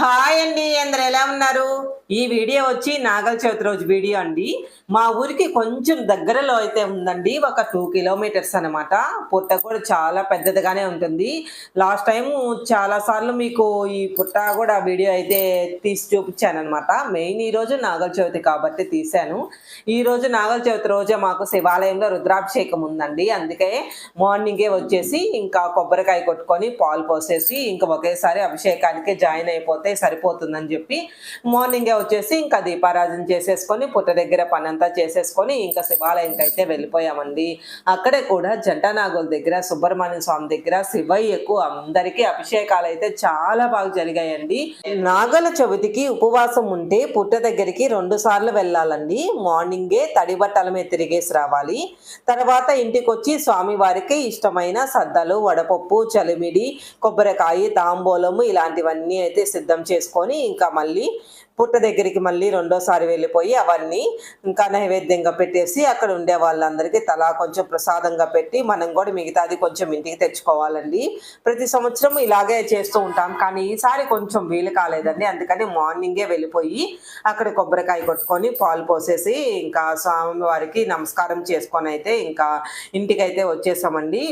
Hi అండి అందరు ఎలా ఉన్నారు? ఈ వీడియో వచ్చి నాగల చవితి రోజు వీడియో అండి. మా ఊరికి కొంచెం దగ్గరలో అయితే ఉందండి ఒక టూ కిలోమీటర్స్ అనమాట పుట్ట కూడా చాలా పెద్దదిగానే ఉంటుంది. లాస్ట్ టైం చాలాసార్లు మీకు ఈ పుట్ట కూడా వీడియో అయితే తీసి చూపించాను అనమాట మెయిన్ ఈ రోజు నాగల చవితి కాబట్టి తీశాను. ఈ రోజు నాగల చవితి రోజే మాకు శివాలయంలో రుద్రాభిషేకం ఉందండి. అందుకే మార్నింగే వచ్చేసి ఇంకా కొబ్బరికాయ కొట్టుకొని పాలు పోసేసి ఇంకా ఒకేసారి అభిషేకానికి జాయిన్ అయిపోతే సరిపోతుందని చెప్పి మార్నింగే వచ్చేసి ఇంకా దీపారాధన చేసేసుకొని పుట్ట దగ్గర పనంతా చేసేసుకొని ఇంకా శివాలయంకి అయితే వెళ్ళిపోయామండి. అక్కడే కూడా జంటనాగుల దగ్గర సుబ్రహ్మణ్య స్వామి దగ్గర శివయ్యకు అందరికీ అభిషేకాలు అయితే చాలా బాగా జరిగాయండి. నాగల చవితికి ఉపవాసం ఉంటే పుట్ట దగ్గరికి రెండు సార్లు వెళ్ళాలండి. మార్నింగే తడి బట్టల మీద తిరిగేసి రావాలి. తర్వాత ఇంటికి వచ్చి స్వామివారికి ఇష్టమైన సద్దలు వడపప్పు చలిమిడి కొబ్బరికాయ తాంబూలము ఇలాంటివన్నీ అయితే సిద్ధం చేసుకొని ఇంకా మళ్ళీ పుట్ట దగ్గరికి మళ్ళీ రెండోసారి వెళ్ళిపోయి అవన్నీ ఇంకా నైవేద్యంగా పెట్టేసి అక్కడ ఉండే వాళ్ళందరికీ తలా కొంచెం ప్రసాదంగా పెట్టి మనం కూడా మిగతాది కొంచెం ఇంటికి తెచ్చుకోవాలండి. ప్రతి సంవత్సరం ఇలాగే చేస్తూ ఉంటాం. కానీ ఈసారి కొంచెం వీలు కాలేదండి. అందుకని మార్నింగే వెళ్ళిపోయి అక్కడ కొబ్బరికాయ కొట్టుకొని పాలు పోసేసి ఇంకా స్వామివారికి నమస్కారం చేసుకొని అయితే ఇంకా ఇంటికైతే వచ్చేసామండి.